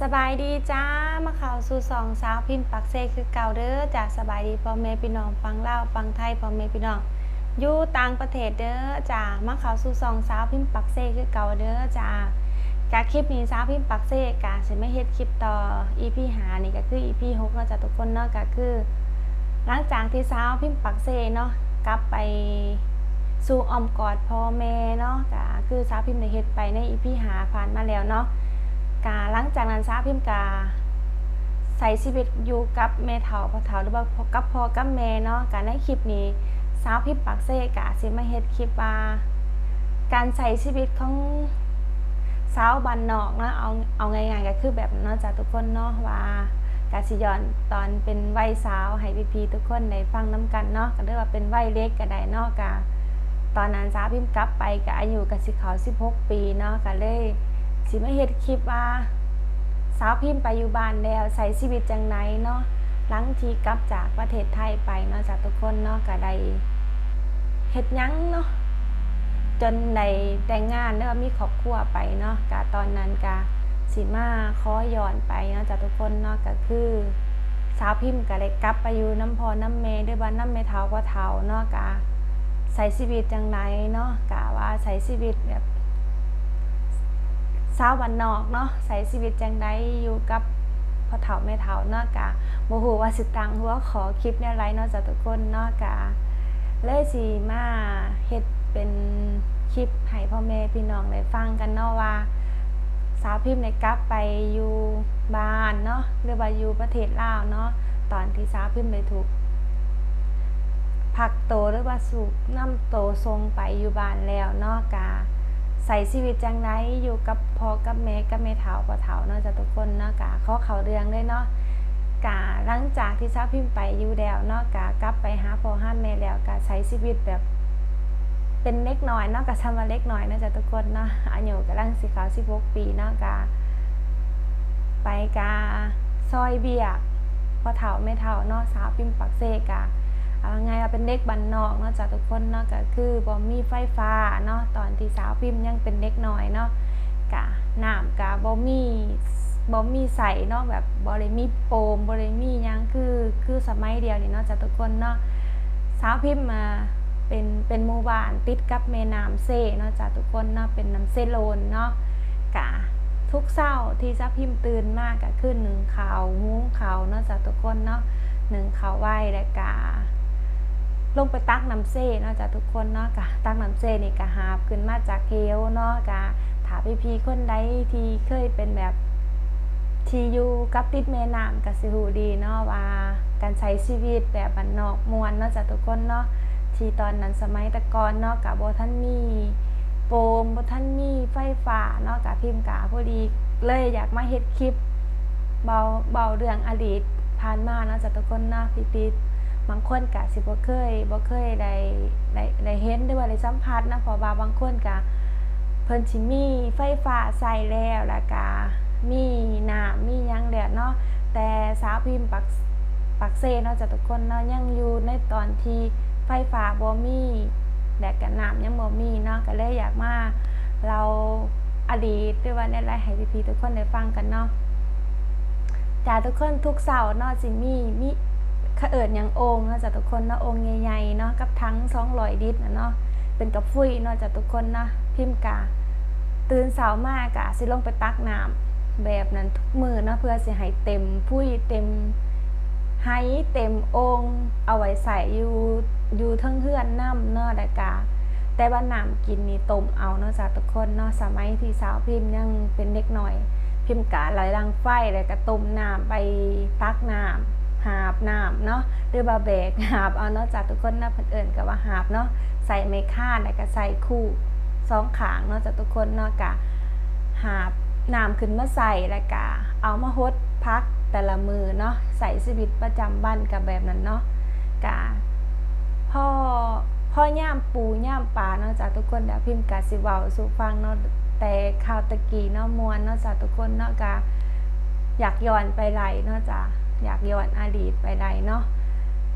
สบายดีจ้ามาข่าวสู่สองสาวพิมพ์ปักเซคือเก่าเด้อจ้าสบายดีพ่อแม่พี่น้องฟังเล่าฟังไทยพ่อแม่พี่น้องอยู่ต่างประเทศเด้อจ้ามาข่าวสู่สองสาวพิมพ์ปักเซคือเก่าเด้อจ้ากาคลิปนี้สาวพิมพ์ปักเซกาสิไม่เฮ็ดคลิปต่อ EP หานี่ก็คือ EP หกเนาะจ้าทุกคนเนาะก็คือ หลังจากที่สาวพิมพ์ปักเซเนาะกลับไปสู่อ้อมกอดพ่อแม่เนาะก็คือสาวพิมพ์ได้เฮ็ดไปใน EP หาผ่านมาแล้วเนาะ กาหลังจากนั้นซาพิมกา ใส่ชีวิตอยู่กับแม่เฒ่าพ่อเฒ่าหรือว่าพ่อกับพ่อกับแม่เนาะการในคลิปนี้สาวพิมปักเซกาสิมาเฮ็ดคลิปว่า การใช้ชีวิตของสาวบ้านนอกนะเอาเอาง่ายๆก็คือแบบเนาะจากทุกคนเนาะว่ากาสิยอนตอนเป็นวัยสาวให้พี่ๆทุกคนได้ฟังน้กันเนาะก็เรียกว่าเป็นวัยเล็กก็ได้เนาะกาตอนนั้นสาวพิมกลับไปก็อายุกสิเขา16 ปีเนาะก็เลย สิมาเฮ็ดคลิปว่าสาวพิมพ์ไปอยู่บ้านแล้วใช้ชีวิตจังไหนเนาะหลังที่กลับจากประเทศไทยไปเนาะจากทุกคนเนาะก็ได้เฮ็ดยังเนาะจนได้แต่งงานแล้วมีครอบครัวไปเนาะกะตอนนั้นกะสิมาขอย้อนไปเนาะจากทุกคนเนาะก็คือ สาวพิมพ์ก็ได้กลับไปอยู่น้ำพอน้ำเมด้วยบ้านน้ำเมเทาก็เทาเนาะกะใช้ชีวิตจังไหนเนาะกะว่าใช้ชีวิตแบบ สาววันนอกเนาะใส่ชีวิตจังไดอยู่กับพ่อเฒ่าแม่เฒ่าเนาะกะบ่ฮู้ว่าสิตังหัวขอคลิปแนวไรเนาะจากทุกคนเนาะกะเลยสิมาเฮ็ดเป็นคลิปให้พ่อแม่พี่น้องได้ฟังกันเนาะว่า สาวพิมพ์ได้กลับไปอยู่บ้านเนาะหรือว่าอยู่ประเทศลาวเนาะตอนที่สาวพิมพ์ได้ถูกพักโตหรือว่าสูบน้ำโตทรงไปอยู่บ้านแล้วเนาะกะ ใส่ชีวิตจังไรอยู่กับพ่อกับแม่กับแม่เฒ่าพ่อเฒ่าเนาะจ้ะทุกคนเนาะกะข้อเขาเรื่องเลยเนาะกะหลังจากที่ซาพิมพ์ไปอยู่แล้วเนาะกะกลับไปหาพ่อห้าแม่แล้วกะใช้ชีวิตแบบ เป็นเล็กน้อยเนาะกะทำมาเล็กน้อยเนาะจ้ะทุกคนเนาะอายุกำลังสิเขา16ปีเนาะกะไปกะซอยเบียกพ่อเฒ่าแม่เฒ่าเนาะสาวพิมพ์ปักเซกะ เอาไงเราเป็นเด็กบ้านนอกเนาะจากทุกคนเนาะก็คือบ่มีไฟฟ้าเนาะตอนที่สาวพิมพ์ยังเป็นเด็กน้อยเนาะกะน้ำกะบ่มีบ่มีใส่เนาะแบบบ่ได้มีโปมบ่ได้มียังคือคือสมัยเดียวนี่เนาะจากทุกคนเนาะสาวพิมพ์มาเป็นเป็นหมู่บ้านติดกับแม่น้ำเซเนาะจากทุกคนเนาะเป็นน้ำเซโลนเนาะกะทุกเช้าที่สาวพิมพ์ตื่นมากก็คือหนึ่งข่าวหุงข่าวเนาะจากทุกคนเนาะหนึ่งข่าวไหวและกะ ลงไปตักน้ำเซ่เนาะจากทุกคนเนาะกะตักน้ำเซ่นี่กะหาบขึ้นมาจากเฮวเนาะกะถาพี่พีคนใดที่เคยเป็นแบบทีอยู่กับติดแม่น้ำกะสิหูดีเนาะว่าการใช้ชีวิตแบบบ้านนอกมวลเนาะจากทุกคนเนาะที่ตอนนั้นสมัยตะกอนเนาะกะบ่ท่านมีโปมบท่านมีไฟฟ้าเนาะกะพิมพ์กะพอดีเลยอยากมาเฮ็ดคลิปเบาเบาเรื่องอดีตผ่านมาเนาะจากทุกคนเนาะพี่ปี บางคนกะสิบ่เคยบ่เคยได้ได้ได้เห็นหรือว่าได้สัมผัสนะเพราะว่าบางคนกะเพิ่นสิมีไฟฟ้าใส่แล้วแล้วกะมีน้ำมียังแล้วเนาะแต่สาวพิมพ์ปักปักเซเนาะจ้ะทุกคนเนาะยังอยู่ในตอนที่ไฟฟ้าบ่มีแดดกับน้ำยังบ่มีเนาะก็เลยอยากมาเราอดีตหรือว่าในไรให้พี่ๆทุกคนได้ฟังกันเนาะจ้าทุกคนทุกเสาร์เนาะสิมีมี เขาเอิญอย่างโองเนาะจากทุกคนเนาะองใหญ่ๆเนาะกับทั้งสองลอยดิตนะเนาะเป็นกับฟุยเนาะจากทุกคนเนาะพิมพ์กาตื่นเสาร์มากกะสิลงไปตักน้ำแบบนั้นทุกมือเนาะเพื่อสิให้เต็มฟุยเต็มไห้เต็มโองเอาไว้ใส่อยู่อยู่ทั้งเฮือนน้ำเนาะแต่กาแต่ว่าน้ำกินนี่ต้มเอาเนาะจากทุกคนเนาะสมัยที่สาวพิมพ์ยังเป็นเด็กหน่อย พิมพ์กาไหลลังไฟแล้วก็ต้มน้ำไปตักน้ำ หาบน้ำเนาะหรือบาแบกหาบเอาเนาะจากทุกคนนะเพิ่นเอิญกับว่าหาบเนาะใส่ไม้ค่าแล้วก็ใส่คู่สองขางเนาะจากทุกคนเนาะกะหาบน้ำขึ้นมาใส่แล้วกะเอามาฮดพักแต่ละมือเนาะใส่ชีวิตประจำวันกับแบบนั้นเนาะกะพ่อพ่อย่ามปูย่ามปลาเนาะจากทุกคนเดี๋ยวพิมพ์กะสิเว้าสู่ฟังเนาะแต่ข่าวตะกี้เนาะมวนเนาะจากทุกคนเนาะกะอยากย้อนไปไหลเนาะจ้ะ อยากย้อนอดีตไปใดเนาะ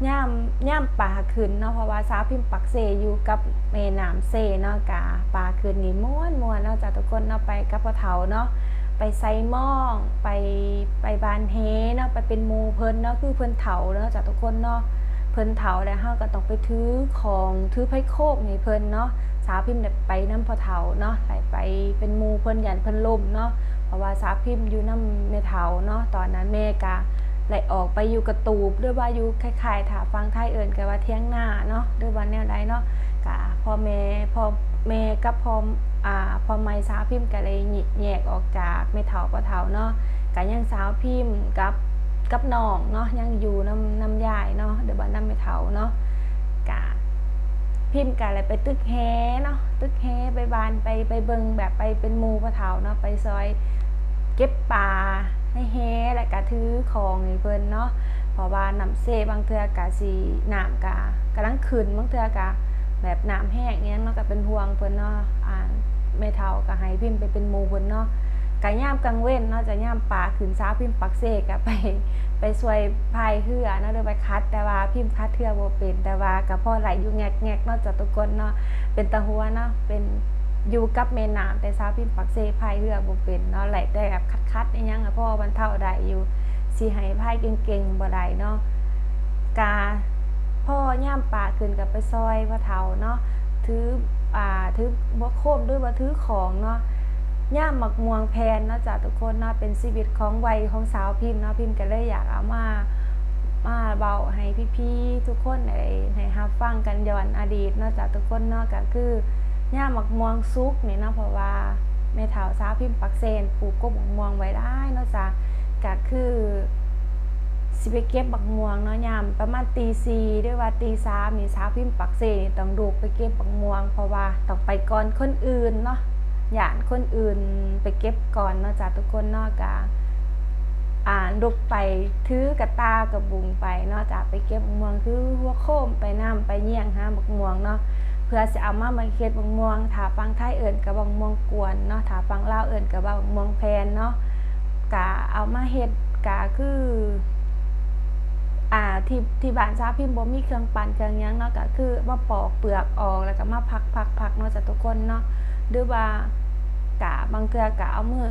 ย่ามย่ามป่าขึ้นเนาะเพราะว่าสาวพิมพ์ปักเซอยู่กับแม่น้ำเซเนาะกาป่าขึ้นนี่ม่วนม่วนเนาะจากทุกคนเนาะไปกับพ่อเฒ่าเนาะไปไซม่องไปไปบานเฮเนาะไปเป็นมูเพิ่นเนาะคือเพิ่นเฒ่าเนาะจ้ะทุกคนเนาะเพิ่นเฒ่าแล้วเฮาก็ต้องไปถือของถือไผโคกให้เพิ่นเนาะสาวพิมพ์ได้ไปน้ำพ่อเฒ่าเนาะไหลไปเป็นมูเพิ่นยันเพิ่นล่มเนาะเพราะว่าสาวพิมพ์อยู่นำแม่เฒ่าเนาะตอนนั้นแม่ก็ไหลออกไปอยู่กระตูบหรือว่าอยู่คล้ายๆถ้าฟังไทยเอิ้นก็ว่าเที่ยงหน้าเนาะหรือว่าแนวใดเนาะก็พ่อแม่พ่อแม่กับพ่ออ่าพ่อใหม่สาวพิมพ์ก็เลยแยกออกจากแม่เฒ่าพ่อเฒ่าเนาะก็ยังสาวพิมพ์กับกับน้องเนาะยังอยู่น้ำน้ำยายเนาะหรือว่านำแม่เฒ่าเนาะก็พิมพ์กันอะไรไปตึกแฮเนาะตึกแฮไปบานไปไปเบิงแบบไปเป็นมูพะเทาเนาะไปซอย เก็บปลา ให้แฮแล้วก็ถือของให้เพิ่นเนาะเพราะว่าน้ำเซบางเทื่อกะสิน้ำกะกำลังขึ้นบางเทื่อกะแบบน้ำแห้งเนี้ยเนาะก็เป็นห่วงเพิ่นเนาะอ่าแม่เฒ่าก็ให้พิมพ์ไปเป็นหมู่เพิ่นเนาะกะย่ามกลางเว้นเนาะจะย่ามปลาขึ้นซ้าพิมพ์ปักเซกะไปไปซวยพายเรือเนาะเด้อไปคัด แต่ว่าพิมพ์คัดเรือบ่เป็นแต่ว่าก็พอไหลอยู่แงกๆเนาะจะทุกคนเนาะเป็นตะหัวเนาะเป็น อยู่กับแม่น้ำแต่สาวพิมพ์ปักเซพายเรือบ่เป็นเนาะไหลแต่แบบคัดๆอีหยังอะพ่อบรรเทาได้อยู่สิให้พายเก่งๆบ่ได้เนาะกาพ่อย่ามปลาขึ้นกับไปซอยพ่อเฒ่าเนาะถืออ่าถือบ่โคมด้วยว่าถือของเนาะย่ามหมักม่วงแพนเนาะจ้ะทุกคนเนาะเป็นชีวิตของวัยของสาวพิมพ์เนาะพิมพ์ก็เลยอยากเอามามาเบาให้พี่ๆทุกคนได้ให้รับฟังกันย้อนอดีตเนาะจ้ะทุกคนเนาะก็คือ ย่ามหมักม่วงซุกนี่เนาะเพราะว่าแม่เฒ่าสาวพิมพ์ปักเซนปลูกกบหมักม่วงไว้ได้เนาะจ้ะก็คือสิไปเก็บบักม่วงเนาะยามประมาณตีสี่ด้วยว่าตีสามนี่สาวพิมพ์ปักเซนี่ต้องดูไปเก็บบักม่วง เพราะว่าต้องไปก่อนคนอื่นเนาะหย่านคนอื่นไปเก็บก่อนเนาะจ้ะทุกคนเนาะกะอ่านลุกไปถือกระตากับบุงไปเนาะจ้ะไปเก็บบักม่วงคือหัวโคมไปน้ำไปเยี่ยงหาบักม่วงเนาะ เพื่อจะเอามามาเฮ็ดบักม่วงถ้าฟังไทยเอิ้นกับบักม่วงกวนเนาะถ้าฟังลาวเอิ้นกับบักม่วงแพนเนาะกะเอามาเฮ็ดกะคือ อ่าที่ที่บ้านซาพิมพ์บ่มีเครื่องปั่นเครื่องยังเนาะก็คือมาปอกเปลือกออกแล้วก็มาพักๆๆเนาะจ้ะทุกคนเนาะหรือว่ากะบางเทื่อกะเอามือ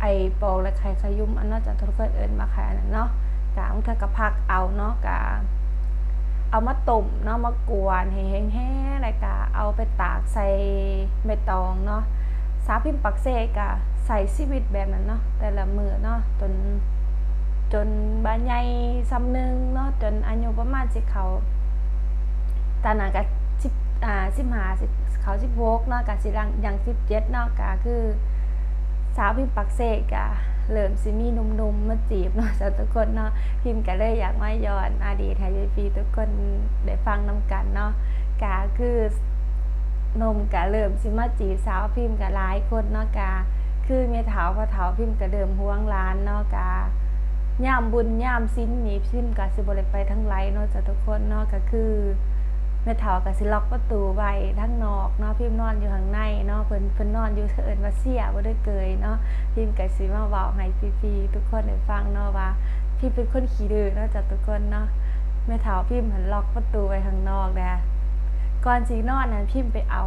ไอปอกและไข่ขยุมอันเนาะจะทุกคนเอิ้นมาขายอันนั้นเนาะกะบางเทื่อก็พักเอาเนาะกะ เอามาต้มเนาะมากวนให้แห้งๆแล้วก็เอาไปตากใส่ใบตองเนาะสาวพิมพ์ปักเซกะใส่ชีวิตแบบนั้นเนาะแต่ละมือเนาะจนจนบาใหญ่ซ้ำหนึงเนาะจนอายุประมาณสิเขาตอนนั้นก็สิบอ่า15สิบเขาสิบหกเนาะกะสิรังยังสิบเจ็ดเนาะกะคือสาวพิมพ์ปักเสกกะ เริ่มสิมีหนุ่มๆมาจีบเนาะจ้ะทุกคนเนาะพิมพ์ก็เลยอยากมาย้อนอดีตให้พี่ๆทุกคนได้ฟังนำกันเนาะกะคือนมกะเริ่มสิมาจีบสาวพิมพ์กะหลายคนเนาะกะคือเมถาวพอเฒ่าพิมพ์กะเดิมห่วงร้านเนาะกะย่ามบุญย่ามสิ้นนี่พิมพ์กะสิบ่ได้ไปทั้งไรเนาะจ้ะทุกคนเนาะก็คือ แม่เฒ่าก็สิล็อกประตูไว้ทั้งนอกเนาะพิมนอนอยู่ข้างในเนาะเพิ่นเพิ่นนอนอยู่เอิ้นว่าเสียบ่ได้เกยเนาะพิมก็สิมาเว้าให้พี่ๆทุกคนได้ฟังเนาะว่าพี่เป็นคนขี้ดื้อเนาะจ้ะทุกคนเนาะแม่เฒ่าพิมหันล็อกประตูไว้ข้างนอกแด้ก่อนสินอนนั้นพิมไปเอา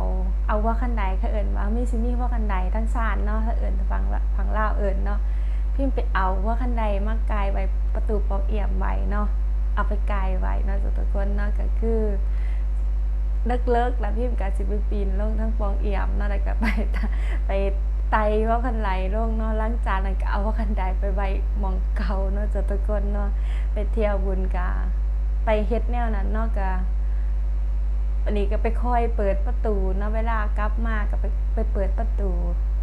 เอาว่าคันใดเขาเอิ้นว่ามีสิมีว่าคันใดทั้งซานเนาะถ้าเอิ้นฟังว่าฟังเล่าเอิ้นเนาะพิมไปเอาว่าคันใดมากายไว้ประตูปอกเอี่ยมไว้เนาะเอาไปกายไว้เนาะจ้ะทุกคนเนาะก็คือ เลิกเลิกแล้วพิมพ์กาสิไปปีนลงทั้งปองเอี่ยมเนาะแล้วก็ไปไปไตว่าคันไหลลงเนาะล้างจานแล้วก็เอาว่าคันใดไปไว้มองเก่าเนาะจะตะกนเนาะไปเที่ยวบุญกา ไปเฮ็ดแนวนั้นเนาะกาอันนี้ก็ไปคอยเปิดประตูเนาะเวลากลับมาก็ไปไปเปิดประตู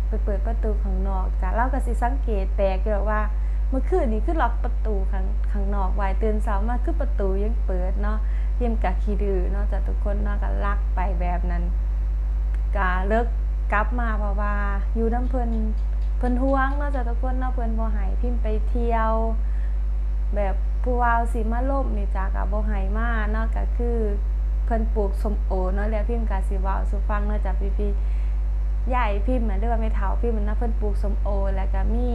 ไปเปิดประตูข้างนอกจ้ะเราก็สิสังเกตแปลกเกี่ยวว่า เมื่อคืนนี้คือล็อกประตูข้างข้างนอกไว้ตื่นเช้ามาคือประตูยังเปิดเนาะเยี่ยมกะขี้ดื้อเนาะจากทุกคนเนาะก็ลักไปแบบนั้นกะเลิกกลับมาเพราะว่าอยู่น้ำเพิ่นเพิ่นห่วงเนาะจากทุกคนเนาะเพิ่นบ่ให้พิมพ์ไปเที่ยว แบบผู้วาวสิมาล่มนี่จ้ะก็บ่ให้มาเนาะก็คือเพิ่นปลูกสมโอเนาะแล้วพิมพ์ก็สิว้าสู่ฟังเนาะจ้ะพี่ๆยายพิมพ์เหมือนเด้อว่าแม่เฒ่าพิมพ์มันนะเพิ่นปลูกสมโอแล้วก็มี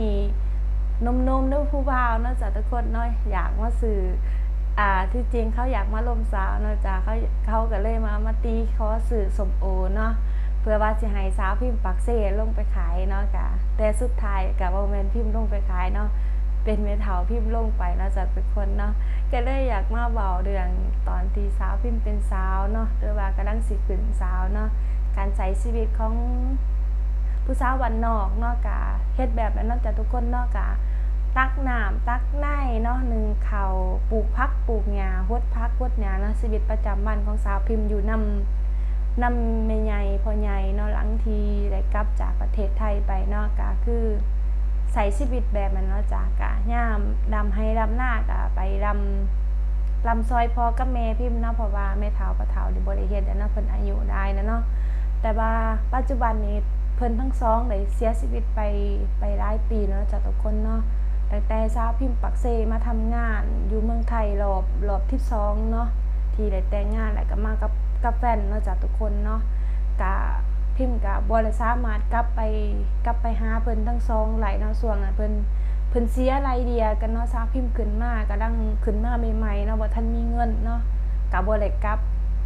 นมๆเด้อผู้บ่าวเนาะจ้ะทุกคนเนาะอยากมาซื้ออ่าที่จริงเขาอยากมาลมสาวเนาะจ้ะเขาเขาก็เลยมามาตีขอสื่อสมโอเนาะเพื่อว่าสิให้สาวพิมพ์ปักเซ่ลงไปขายเนาะกะแต่สุดท้ายกับว่าแมนพิมพ์ลงไปขายเนาะเป็นเมถาพิมพ์ลงไปเนาะจะเป็นคนเนาะก็เลยอยากมาเบาเรื่องตอนที่สาวพิมพ์เป็นสาวเนาะหรือว่ากำลังสิขึ้นสาวเนาะการใช้ชีวิตของ ผู้สาววันนอกนาะกะเฮ็ดแบบนั้นนาะจากทุกคนนาะกะตักน้ำตักไนเนาะหนึ่งเขาปลูกพักปลูกหญ้าฮดพักฮดหญ้าเนาะชีวิตประจำวันของสาวพิมพ์อยู่นำนำแม่ใหญ่พ่อใหญ่เนาะหลังทีได้กลับจากประเทศไทยไปเนาะก็คือใส่ชีวิตแบบมันเนาะจากกะย่ามดำให้ดำหน้ากะไปดำลำซอยพอกับแม่พิมพ์เนาะเพราะว่าแม่เฒ่าปะเฒ่าด้บ่ได้เฮ็ดแล้วเนาะเพิ่นอายุได้นะเนาะแต่ว่าปัจจุบันนี้ เพิ่นทั้งสองได้เสียชีวิตไปไปหลายปีแล้วจากทุกคนเนาะตั้งแต่สาวพิมพ์ปักเซมาทำงานอยู่เมืองไทยรอบรอบที่สองเนาะที่ได้แต่งงานแล้วก็มากับกับแฟนเนาะจากทุกคนเนาะกะพิมพ์กะบ่ได้สามารถกลับไปกลับไปหาเพิ่นทั้งสองไหลายเนาะส่วนน่ะเพิ่นเพิ่นเสียไรเดียกันเนาะสาวพิมพ์ขึ้นมากำลังขึ้นมาใหม่ๆเนาะบ่ทันมีเงินเนาะกะบ่ได้กลับ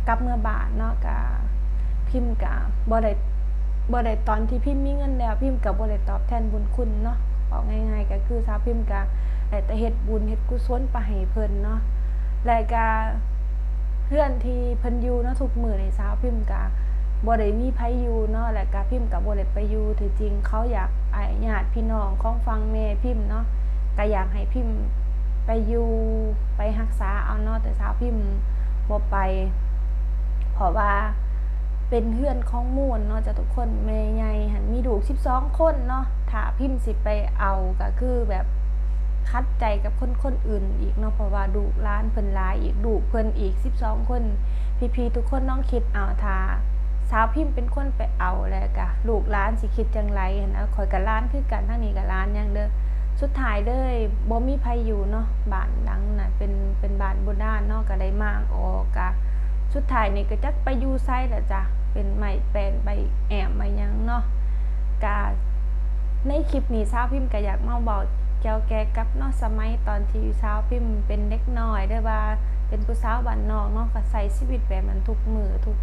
กลับเมื่อบาทเนาะกะพิมพ์กะบ่ได้ บ่ได้ตอนที่พิมพ์มีเงินแล้วพิมพ์กะบ่ได้ตอบแทนบุญคุณเนาะบอกง่าย ๆ ก็คือสาวพิมพ์กะได้แต่เฮ็ดบุญเฮ็ดกุศลไปให้เพิ่นเนาะแล้วก็เพื่อนที่เพิ่นอยู่เนาะทุกมือในสาวพิมพ์กะบ่ได้มีไผอยู่เนาะและก็พิมพ์ก็บ่ได้ไปอยู่ที่จริงเขาอยากไอ้ญาติพี่น้องของฟังแม่พิมพ์เนาะก็อยากให้พิมพ์ไปอยู่ไปรักษาเอาเนาะแต่สาวพิมพ์บ่ไปเพราะว่า เป็นเพื่อนของมู่เนาะจะทุกคนแม่ใหญ่หันมีลูก12คนเนาะถ้าพิมพ์สิไปเอาก็คือแบบคัดใจกับคนคนอื่นอีกเนาะเพราะว่าดูร้านเพิ่นหลายอีกดูเพิ่นอีก12คนพี่ๆทุกคนน้องคิดเอาถาสาวพิมพ์เป็นคนไปเอาแล้วก็ลูกร้านสิคิดจังไรนะข่อยกับร้านคือกันทั้งนี้กับร้านอย่างเด้อสุดท้ายเลยบ่มีไผอยู่เนาะบ้านหลังน่ะเป็นเป็นบ้านบราณเนาะก็ได้มางออกกะ สุดท้ายนี่ก็จักไปอยู่ไสล่ะจ้ะเป็นไม้แปลนใบแอมใบยังเนาะกะในคลิปนี้สาวพิมพ์ก็อยากมาบอกเกี่ยวแกกับเนาะสมัยตอนที่สาวพิมพ์เป็นเด็กน้อยด้วยว่าเป็นผู้สาวบ้านนอกเนาะก็ใส่ชีวิตแบบนั้นทุกมือทุก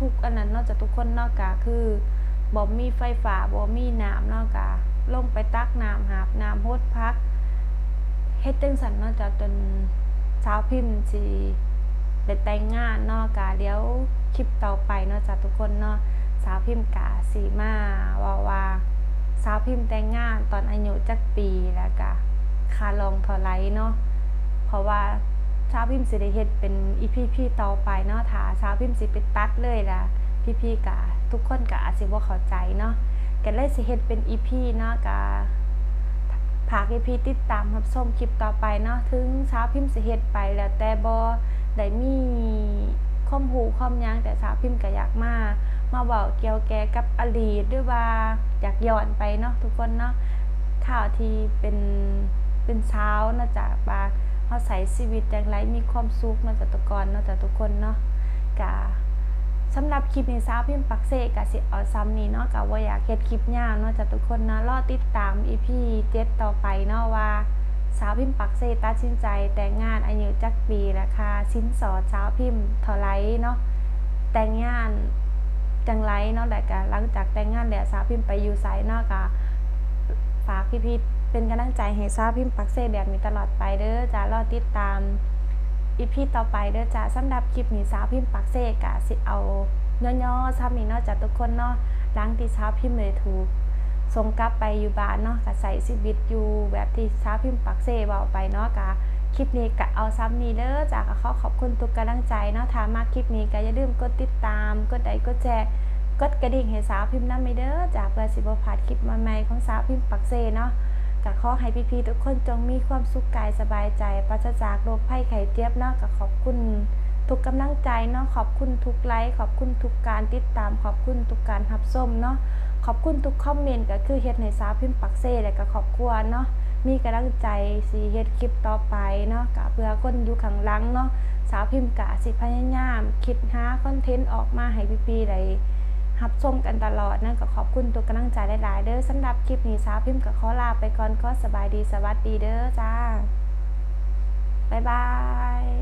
ทุกอันนั้นเนอกจากทุกคนนอกกาคือบ่มีไฟฟ้าบ่มีน้ำเนอกกาลงไปตักน้ำหาบน้ำโฮดพักเฮ็ดจังสันเนอกจากจนสาวพิมพ์สิ ได้แต่งงานเนอกกาเดี๋ยวคลิปต่อไปเนอกจาทุกคนเนาะสาวพิมพ์กาสีมาว่าว่าสาวพิมพ์แต่งงานตอนอายุจักปีแล้วก็คาลองเท่าไรเนาะเพราะว่าสาวพิมพ์สิได้เฮ็ดเป็นอีพีพีต่อไปเนาะถ้าสาวพิมพ์สิไปตัดเลยล่ะพี่พี่ๆกะทุกคนกะอาจสิบ่เข้าใจเนาะก็เลยสิเฮ็ดเป็นอีพีเนาะกะฝากอีพีติดตามรับชมคลิปต่อไปเนาะถึงสาวพิมพ์สิเฮ็ดไปแล้วแต่บ่ ได้มีความรู้ความยังแต่สาวพิมพ์ก็อยากมา มาบอกเกี่ยวแกกับอดีตด้วยว่าอยากย้อนไปเนาะทุกคนเนาะข่าวที่เป็นเป็นเช้านะจากบาเขาใส่ชีวิตอย่างไรมีความสุขเนาะจากแตะกอนเนาะจากทุกคนเนาะกะสำหรับคลิปนี้สาวพิมพ์ปักเซกะสิเอาซ้ำนี้เนาะกะว่าอยากเฮ็ดคลิปยาวเนาะจากทุกคนเนาะรอติดตาม EP 7ต่อไปเนาะว่า สาวพิมพ์ปักเซตัดสินใจแต่งงานอายุจักปีราคาสินสอดสาวพิมพ์เท่าไรเนาะแต่งงานจังไรเนาะแต่ก็หลังจากแต่งงานแล้วสาวพิมพ์ไปอยู่ไซเนาะก็ฝากพี่ๆเป็นกำลังใจให้สาวพิมพ์ปักเซแบบนี้ตลอดไปเด้อจ้ารอติดตามอีพีต่อไปเด้อจ้าสำหรับคลิปนี้สาวพิมพ์ปักเซกะสิเอาย่อๆซ้ำนี้เนาะจากทุกคนเนาะหลังที่สาวพิมพ์เลยถูก ส่งกลับไปอยู่บ้านเนาะก็ใส่ชีวิตอยู่แบบที่สาวพิมพ์ปักเซบอกไปเนาะกะคลิปนี้ก็เอาซ้ำนี้เด้อจากขอขอบคุณทุกกำลังใจเนาะถ้ามาคลิปนี้ก็อย่าลืมกดติดตาม กดไลค์กดแชร์กดกระดิ่งให้สาวพิมพ์น้ำไม่เด้อจากเพื่อสิบพลาดคลิปใหม่ๆของสาวพิมพ์ปักเซเนาะก็ขอให้พี่ๆทุกคนจงมีความสุขกายสบายใจปราศจากโรคภัยไข้เจ็บเนาะก็ขอบคุณ ทุกกำลังใจเนาะขอบคุณทุกไลค์ขอบคุณทุกการติดตาม ขอบคุณทุกการรับชมเนาะขอบคุณทุกคอมเมนต์ก็คือเฮ็ดให้สาวพิมพ์ปักเซ่และก็ขอบคุณเนาะมีกำลังใจสีเฮ็ดคลิปต่อไปเนาะก็เพื่อคนอยู่ข้างหลังเนาะสาวพิมพ์กะสิพยายาม คิดหาคอนเทนต์ออกมาให้พี่ๆได้รับชมกันตลอดนั่นก็ขอบคุณตัวกำลังใจหลายๆเด้อสำหรับคลิปนี้สาวพิมพ์กับขอลาไปก่อนก็สบายดีสวัสดีเด้อจ้าบ๊ายบาย